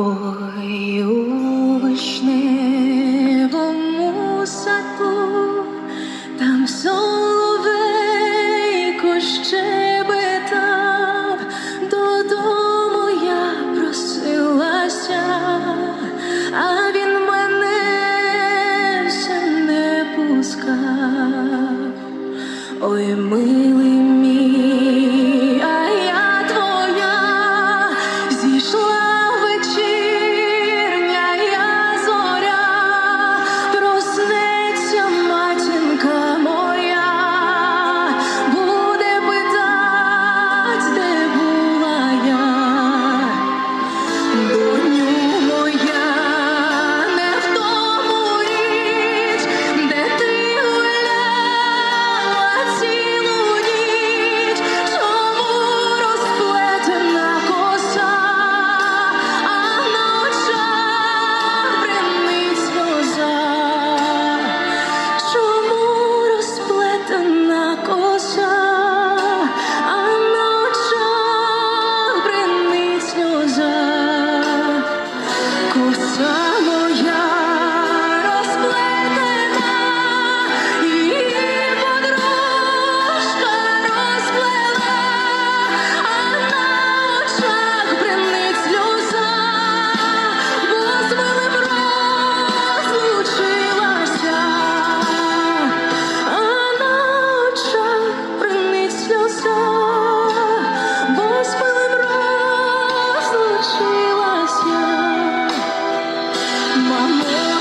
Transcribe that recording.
Ой, у вишневому там соловейко щебетав, додому я просилася, а він мене не пускав. Ой, мило. done. my